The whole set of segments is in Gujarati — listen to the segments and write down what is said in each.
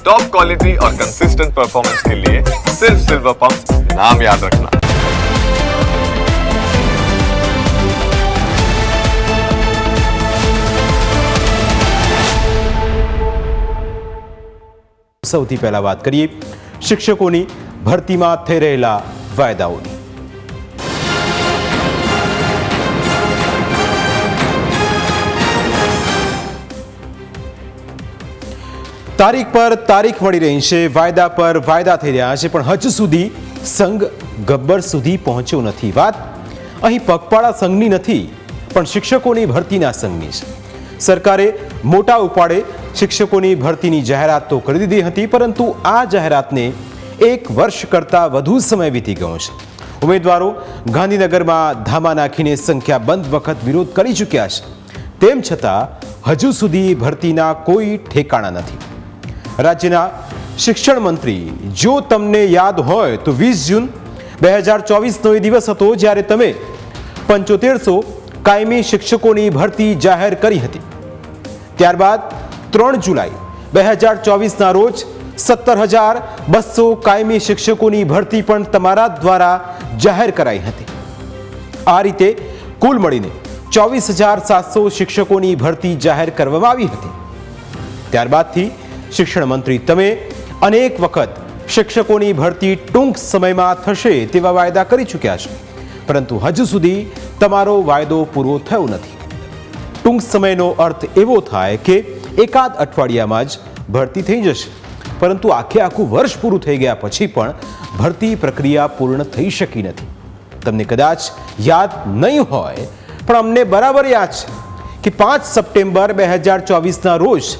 टॉप क्वालिटी और कंसिस्टेंट परफॉर्मेंस के लिए सिर्फ सिल्वर पंप नाम याद रखना સૌથી પહેલા વાત કરીએ શિક્ષકોની ભરતીમાં થઈ રહેલા વાયદાઓની તારીખ પર તારીખ મળી રહી છે, વાયદા પર વાયદા થઈ રહ્યા છે, પણ હજુ સુધી સંઘ ગબ્બર સુધી પહોંચ્યો નથી. વાત અહીં પગપાળા સંઘની નથી, પણ શિક્ષકોની ભરતીના સંઘની છે. સરકારે મોટા ઉપાડે શિક્ષકોની ભરતીની જાહેરાત તો કરી દીધી હતી, પરંતુ આ જાહેરાતને એક વર્ષ કરતાં વધુ સમય વીતી ગયો છે. ઉમેદવારો ગાંધીનગરમાં ધામા નાખીને સંખ્યાબંધ વખત વિરોધ કરી ચૂક્યા છે. તેમ છતાં હજુ સુધી ભરતીના કોઈ ઠેકાણા નથી. રાજ્યના શિક્ષણ મંત્રી. જો તમને યાદ હોય તો વીસ જૂન બે હજાર ચોવીસનો એ દિવસ હતો જ્યારે તમે પંચોતેરસો કાયમી શિક્ષકોની ભરતી જાહેર કરી હતી. ત્યારબાદ ત્રણ જુલાઈ બે હજાર ચોવીસના રોજ સત્તર હજાર બસો કાયમી શિક્ષકોની ભરતી પણ તમારા દ્વારા જાહેર કરાઈ હતી. આ રીતે કુલ મળીને ચોવીસ હજાર સાતસો શિક્ષકોની ભરતી જાહેર કરવામાં આવી હતી. ત્યારબાદથી શિક્ષણ મંત્રી તમે અનેક વખત શિક્ષકોની ભરતી ટૂંક સમયમાં થશે તેવા વાયદા કરી ચૂક્યા છો. પરંતુ હજુ સુધી તમારો વાયદો પૂરો થયો નથી. ટૂંક સમયનો અર્થ એવો થાય કે એકાદ અઠવાડિયામાં જ ભરતી થઈ જશે. પરંતુ આખે આખું વર્ષ પૂરું થઈ ગયા પછી પણ ભરતી પ્રક્રિયા પૂર્ણ થઈ શકી નથી. તમને કદાચ યાદ નહીં હોય, પણ અમને બરાબર યાદ છે કે પાંચ સપ્ટેમ્બર બે હજાર ચોવીસના રોજ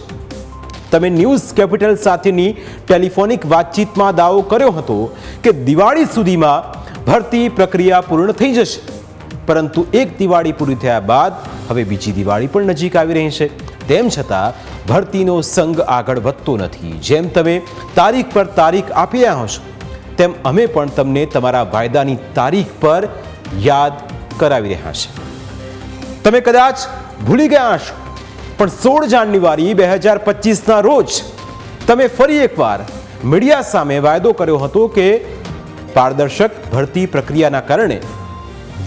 તમે ન્યૂઝ કેપિટલ સાથેની ટેલિફોનિક વાતચીતમાં દાવો કર્યો હતો કે દિવાળી સુધીમાં ભરતી પ્રક્રિયા પૂર્ણ થઈ જશે. પરંતુ એક દિવાળી પૂરી થયા બાદ હવે બીજી દિવાળી પણ નજીક આવી રહી છે. તેમ છતાં ભરતીનો સંઘ આગળ વધતો નથી. જેમ તમે તારીખ પર તારીખ આપી રહ્યા છો તેમ અમે પણ તમને તમારા વાયદાની તારીખ પર યાદ કરાવી રહ્યા છે તમે કદાચ ભૂલી ગયા હશો પણ સોળ જાન્યુઆરી બે હજાર પચીસના રોજ તમે ફરી એકવાર મીડિયા સામે વાયદો કર્યો હતો કે પારદર્શક ભરતી પ્રક્રિયાના કારણે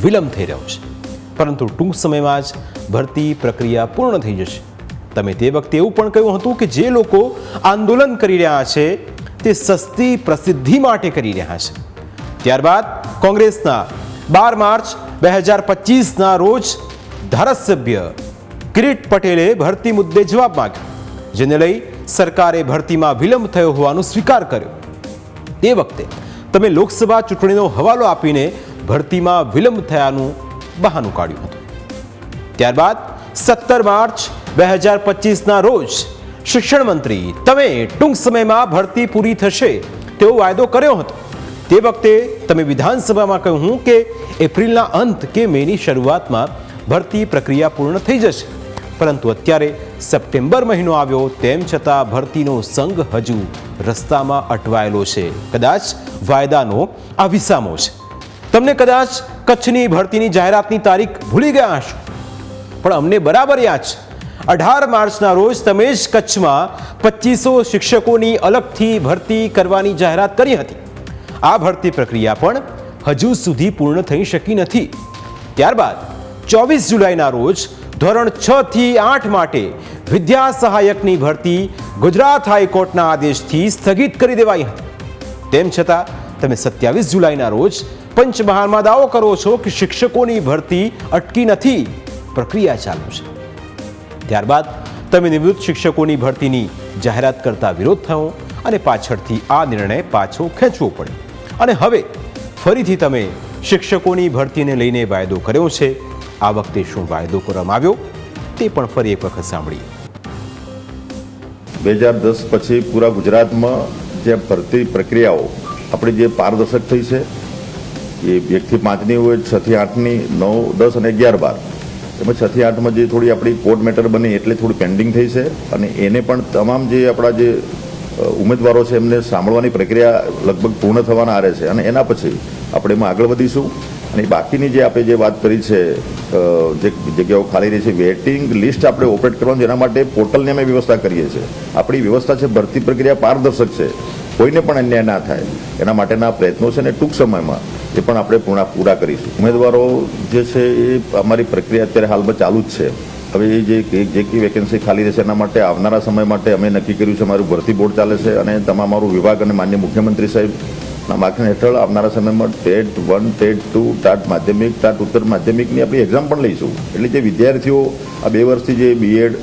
વિલંબ થઈ રહ્યો છે. પરંતુ ટૂંક સમયમાં જ ભરતી પ્રક્રિયા પૂર્ણ થઈ જશે. તમે તે વખતે એવું પણ કહ્યું હતું કે જે લોકો આંદોલન કરી રહ્યા છે, તે સસ્તી પ્રસિદ્ધિ માટે કરી રહ્યા છે. ત્યારબાદ કોંગ્રેસના બાર માર્ચ બે હજાર પચીસના રોજ ધારાસભ્ય કિરીટ પટેલે ભરતી મુદ્દે જવાબ માંગ્યો, જેને લઈ સરકારે ભરતીમાં વિલંબ થયો હોવાનો સ્વીકાર કર્યો. તે વખતે તમે લોકસભા ચૂંટણીનો હવાલો આપીને ભરતીમાં વિલંબ થયાનું બહાનું કાઢ્યું હતું. ત્યારબાદ સત્તર માર્ચ બે હજાર પચીસના રોજ શિક્ષણ મંત્રી, તમે ટૂંક સમયમાં ભરતી પૂરી થશે તેવો વાયદો કર્યો હતો. તે વખતે તમે વિધાનસભામાં કહ્યું કે એપ્રિલના અંત કે મેની શરૂઆતમાં ભરતી પ્રક્રિયા પૂર્ણ થઈ જશે. પરંતુ અત્યારે સપ્ટેમ્બર મહિનો આવ્યો, તેમ છતાં ભરતીનો સંઘ હજુ રસ્તામાં અટવાયેલો છે. કદાચ વાયદાનો આ વિસામો છે. તમને કદાચ કચ્છની ભરતીની જાહેરાતની તારીખ ભૂલી ગયા હશો. પણ અમને બરાબર યાદ છે. અઢાર માર્ચના રોજ તમે જ કચ્છમાં પચીસો શિક્ષકોની અલગથી ભરતી કરવાની જાહેરાત કરી હતી. આ ભરતી પ્રક્રિયા પણ હજુ સુધી પૂર્ણ થઈ શકી નથી. ત્યારબાદ ચોવીસ જુલાઈના રોજ ધોરણ છ થી આઠ માટે વિદ્યા સહાયકની ભરતી ગુજરાત હાઈકોર્ટના આદેશથી સ્થગિત કરી દેવાઈ હતી. તેમ છતાં, તમે સત્યાવીસ જુલાઈના રોજ પંચમહાલમાં દાવો કરો છો કે શિક્ષકોની ભરતી અટકી નથી, પ્રક્રિયા ચાલુ છે. ત્યારબાદ, તમે નિવૃત્ત શિક્ષકોની ભરતીની જાહેરાત કરતા વિરોધ થયો અને પાછળથી આ નિર્ણય પાછો ખેંચવો પડ્યો. અને હવે, ફરીથી તમે શિક્ષકોની ભરતીને લઈને વાયદો કર્યો છે. આ વખતે શું વાયદો કરવામાં આવ્યો તે પણ ફરી એક વખત સાંભળીએ. બે હજાર દસ પછી પૂરા ગુજરાતમાં જે ભરતી પ્રક્રિયાઓ, આપણી જે પારદર્શક થઈ છે, એ એકથી પાંચની હોય, છથી આઠની, નવ, દસ અને અગિયાર બાર. એમાં છથી આઠમાં જે થોડી આપણી કોર્ટ મેટર બની એટલે થોડી પેન્ડિંગ થઈ છે અને એને પણ તમામ જે આપણા જે ઉમેદવારો છે એમને સાંભળવાની પ્રક્રિયા લગભગ પૂર્ણ થવાના આરે છે અને એના પછી આપણે એમાં આગળ વધીશું. અને બાકીની જે આપણે જે વાત કરી છે જે જગ્યાઓ ખાલી રહી છે, વેટિંગ લિસ્ટ આપણે ઓપરેટ કરવાનું જેના માટે પોર્ટલની અમે વ્યવસ્થા કરીએ છીએ. આપણી વ્યવસ્થા છે, ભરતી પ્રક્રિયા પારદર્શક છે. કોઈને પણ અન્યાય ના થાય. એના માટેના પ્રયત્નો છે અને ટૂંક સમયમાં એ પણ આપણે પૂર્ણ પૂરા કરીશું. ઉમેદવારો જે છે એ અમારી પ્રક્રિયા અત્યારે હાલમાં ચાલુ જ છે. હવે એ જે જે કઈ વેકેન્સી ખાલી રહેશે એના માટે આવનારા સમય માટે અમે નક્કી કર્યું છે, અમારું ભરતી બોર્ડ ચાલે છે અને તમામ અમારું વિભાગ અને માન્ય મુખ્યમંત્રી સાહેબના માર્ગદર્શન હેઠળ આવનારા સમયમાં TET one, TET two TAT માધ્યમિક ટાટ ઉત્તર માધ્યમિકની આપણી એક્ઝામ પણ લઈશું. એટલે જે વિદ્યાર્થીઓ આ બે વર્ષથી જે બીએડ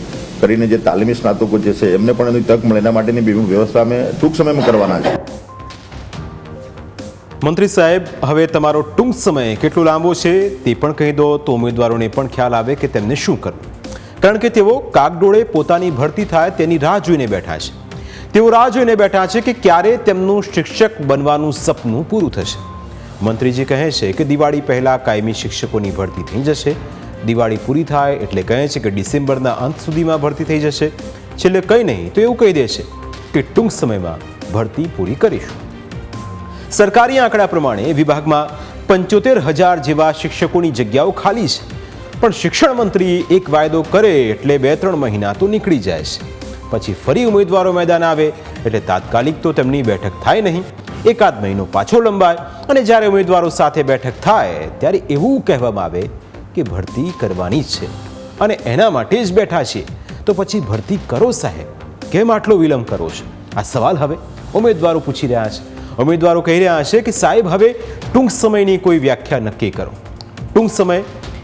કરીને જે તાલીમી સ્નાતકો જે છે, એમને પણ એની તક મળે. એના માટેની વ્યવસ્થા અમે ટૂંક સમયમાં કરવાના છે મંત્રી સાહેબ, હવે તમારો ટૂંક સમય કેટલો લાંબો છે તે પણ કહી દો તો ઉમેદવારોને પણ ખ્યાલ આવે કે તેમને શું કરવું. કારણ કે તેઓ કાગડોળે પોતાની ભરતી થાય તેની રાહ જોઈને બેઠા છે. તેઓ રાહ જોઈને બેઠા છે કે ક્યારે તેમનું શિક્ષક બનવાનું સપનું પૂરું થશે. મંત્રીજી કહે છે કે દિવાળી પહેલા કાયમી શિક્ષકોની ભરતી થઈ જશે. દિવાળી પૂરી થાય એટલે કહે છે કે ડિસેમ્બરના અંત સુધીમાં ભરતી થઈ જશે. છેલ્લે કંઈ નહીં, તો એવું કહી દે છે કે ટૂંક સમયમાં ભરતી પૂરી કરીશું. સરકારી આંકડા પ્રમાણે વિભાગમાં પંચોતેર હજાર જેવા શિક્ષકોની જગ્યાઓ ખાલી છે. પણ શિક્ષણ મંત્રી એક વાયદો કરે એટલે બે ત્રણ મહિના તો નીકળી જાય છે. પછી ફરી ઉમેદવારો મેદાન આવે, એટલે તાત્કાલિક તો તેમની બેઠક થાય નહીં. એકાદ મહિનો પાછો લંબાય અને જ્યારે ઉમેદવારો સાથે બેઠક થાય, ત્યારે એવું કહેવામાં આવે કે ભરતી કરવાની જ છે. અને એના માટે જ બેઠા છીએ. તો પછી ભરતી કરો સાહેબ, કેમ આટલો વિલંબ કરો છો? આ સવાલ હવે ઉમેદવારો પૂછી રહ્યા છે. ઉમેદવારો કહી રહ્યા છે કે સાહેબ, હવે ટૂંક સમયની કોઈ વ્યાખ્યા નક્કી કરો. ટૂંક સમય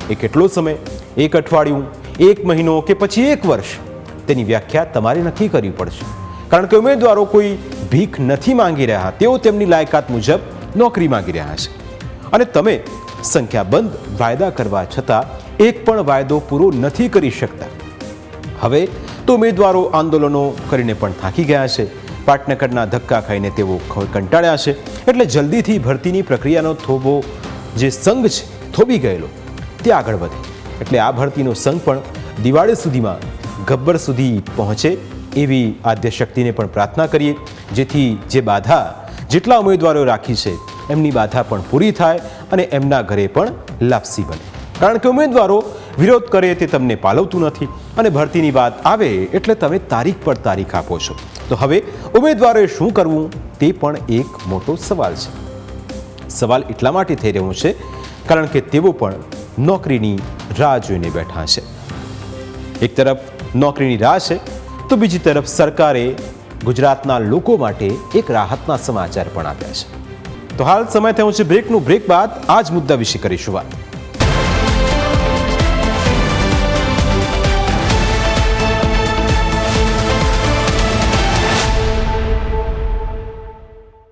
એ કેટલો સમય? એક અઠવાડિયું, એક મહિનો કે પછી એક વર્ષ? તેની વ્યાખ્યા તમારે નક્કી કરવી પડશે. કારણ કે ઉમેદવારો કોઈ ભીખ નથી માંગી રહ્યા, તેઓ તેમની લાયકાત મુજબ નોકરી માંગી રહ્યા છે. અને તમે સંખ્યાબંધ વાયદા કરવા છતાં એક પણ વાયદો પૂરો નથી કરી શકતા. હવે તો ઉમેદવારો આંદોલનો કરીને પણ થાકી ગયા છે. પાટનગરના ધક્કા ખાઈને તેઓ કંટાળ્યા છે. એટલે જલ્દીથી ભરતીની પ્રક્રિયાનો થોભો જે સંઘ છે, થોભી ગયેલો. તે આગળ વધે. એટલે આ ભરતીનો સંઘ પણ દિવાળી સુધીમાં ગબ્બર સુધી પહોંચે એવી આદ્યશક્તિને પણ પ્રાર્થના કરીએ, જેથી જે બાધા જેટલા ઉમેદવારો રાખી છે, એમની બાધા પણ પૂરી થાય અને એમના ઘરે પણ લાપસી બને. કારણ કે ઉમેદવારો વિરોધ કરે તે તમને પાલવતું નથી અને ભરતીની વાત આવે એટલે તમે તારીખ પર તારીખ આપો છો. તો હવે ઉમેદવારોએ શું કરવું તે પણ એક મોટો સવાલ છે. સવાલ એટલા માટે થઈ રહ્યો છે કારણ કે તેઓ પણ નોકરીની રાહ જોઈને બેઠા છે. એક તરફ નોકરીની રાહ છે, તો બીજી તરફ સરકારે ગુજરાતના લોકો માટે એક રાહતના સમાચાર પણ આપ્યા છે. તો હાલ સમય થયો છે બ્રેકનું. બ્રેક બાદ આ જ મુદ્દા વિશે કરીશું વાત